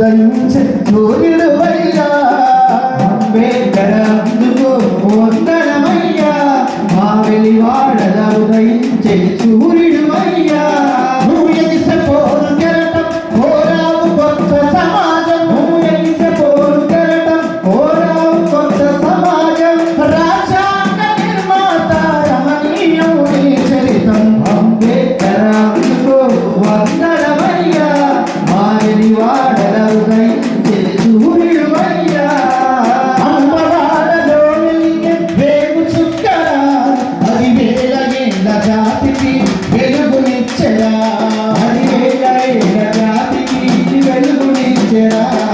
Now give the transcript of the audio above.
ఉదయించే సూర్యుడు అయ్యా అంబేద్కర్ అందుకో వందనమయ్యా మా వెలివాడల ఉదయించే సూర్యుడు అయ్యా నువ్వు ఎగిసపోను కెరటం కోరావు కొత్త సమాజం నువ్వు ఎగిసపోను కెరటం కోరావు కొత్త సమాజం రాజ్యాంగ నిర్మాత రమణీయం నీ చరితం అంబేద్కర్ అందుకో వందనమయ్యా మా వెలివాడల ಬೇಡ